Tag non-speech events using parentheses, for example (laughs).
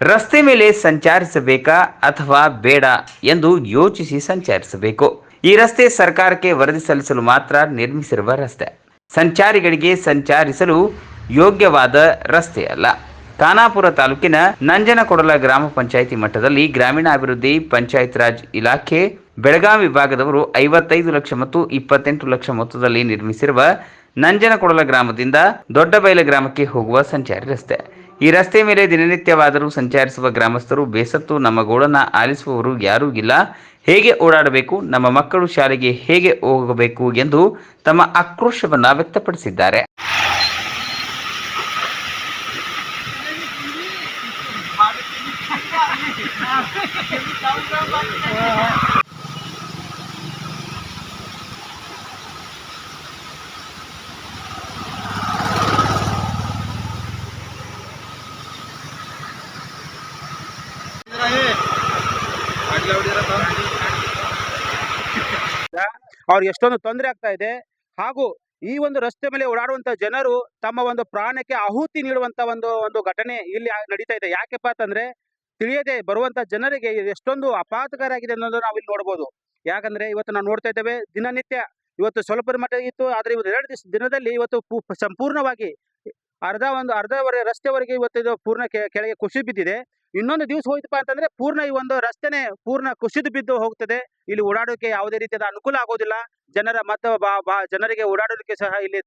ರಸ್ತೆ ಮೇಲೆ ಸಂಚರಿಸಬೇಕಾ ಅಥವಾ ಬೇಡ ಎಂದು ಯೋಚಿಸಿ ಸಂಚರಿಸಬೇಕು. ಈ ರಸ್ತೆ ಸರ್ಕಾರಕ್ಕೆ ವರದಿ ಸಲ್ಲಿಸಲು ಮಾತ್ರ ನಿರ್ಮಿಸಿರುವ ರಸ್ತೆ. ಸಂಚಾರಿಗಳಿಗೆ ಸಂಚರಿಸಲು ಯೋಗ್ಯವಾದ ರಸ್ತೆ ಅಲ್ಲ. ಖಾನಾಪುರ ತಾಲೂಕಿನ ನಂಜನಕೊಡಲ ಗ್ರಾಮ ಪಂಚಾಯಿತಿ ಮಟ್ಟದಲ್ಲಿ ಗ್ರಾಮೀಣಾಭಿವೃದ್ಧಿ ಪಂಚಾಯತ್ ರಾಜ್ ಇಲಾಖೆ ಬೆಳಗಾವಿ ವಿಭಾಗದವರು ಐವತ್ತೈದು ಲಕ್ಷ ಮತ್ತು ಇಪ್ಪತ್ತೆಂಟು ಲಕ್ಷ ಮೊತ್ತದಲ್ಲಿ ನಿರ್ಮಿಸಿರುವ ನಂಜನಕೊಡಲ ಗ್ರಾಮದಿಂದ ದೊಡ್ಡಬೈಲ ಗ್ರಾಮಕ್ಕೆ ಹೋಗುವ ಸಂಚಾರಿ ರಸ್ತೆ. ಈ ರಸ್ತೆ ಮೇಲೆ ದಿನನಿತ್ಯವಾದರೂ ಸಂಚರಿಸುವ ಗ್ರಾಮಸ್ಥರು ಬೇಸತ್ತು, ನಮ್ಮ ಗೋಡನ್ನು ಆಲಿಸುವವರು ಯಾರೂ ಇಲ್ಲ. ಹೇಗೆ ಓಡಾಡಬೇಕು, ನಮ್ಮ ಮಕ್ಕಳು ಶಾಲೆಗೆ ಹೇಗೆ ಹೋಗಬೇಕು ಎಂದು ತಮ್ಮ ಆಕ್ರೋಶವನ್ನು ವ್ಯಕ್ತಪಡಿಸಿದ್ದಾರೆ. (laughs) (laughs) ಅವ್ರಿಗೆ ಎಷ್ಟೊಂದು ತೊಂದರೆ ಆಗ್ತಾ ಇದೆ. ಹಾಗೂ ಈ ಒಂದು ರಸ್ತೆ ಮೇಲೆ ಓಡಾಡುವಂತ ಜನರು ತಮ್ಮ ಒಂದು ಪ್ರಾಣಕ್ಕೆ ಆಹುತಿ ನೀಡುವಂತ ಒಂದು ಒಂದು ಘಟನೆ ಇಲ್ಲಿ ನಡೀತಾ ಇದೆ. ಯಾಕೆಪ್ಪ ಅಂತಂದ್ರೆ ತಿಳಿಯದೆ ಬರುವಂತ ಜನರಿಗೆ ಎಷ್ಟೊಂದು ಅಪಾತಕರ ಆಗಿದೆ ಅನ್ನೋದು ನಾವು ಇಲ್ಲಿ ನೋಡಬಹುದು ಯಾಕಂದ್ರೆ ಇವತ್ತು ನಾವು ನೋಡ್ತಾ ಇದ್ದೇವೆ, ದಿನನಿತ್ಯ ಇವತ್ತು ಸ್ವಲ್ಪ ಮಟ್ಟ ಇತ್ತು, ಆದ್ರೆ ಇವತ್ತು ಎರಡು ದಿವಸ ದಿನದಲ್ಲಿ ಇವತ್ತು ಸಂಪೂರ್ಣವಾಗಿ ಅರ್ಧ ಒಂದು, ಅರ್ಧವರೆ ರಸ್ತೆವರೆಗೆ ಇವತ್ತು ಇದು ಪೂರ್ಣ ಕೆಳಗೆ ಖುಷಿ ಬಿದ್ದಿದೆ ಇನ್ನೊಂದು ದಿವಸ ಹೋಯ್ತಪ್ಪ ಅಂತಂದ್ರೆ ಪೂರ್ಣ ಈ ಒಂದು ರಸ್ತೆನೆ ಪೂರ್ಣ ಕುಸಿದು ಬಿದ್ದು ಹೋಗ್ತದೆ. ಇಲ್ಲಿ ಓಡಾಡೋಕೆ ಯಾವುದೇ ರೀತಿಯಾದ ಅನುಕೂಲ ಆಗೋದಿಲ್ಲ. ಜನರ ಮತ್ತು ಬಾ ಬಾ, ಜನರಿಗೆ ಓಡಾಡೋದಕ್ಕೆ ಸಹ ಇಲ್ಲಿ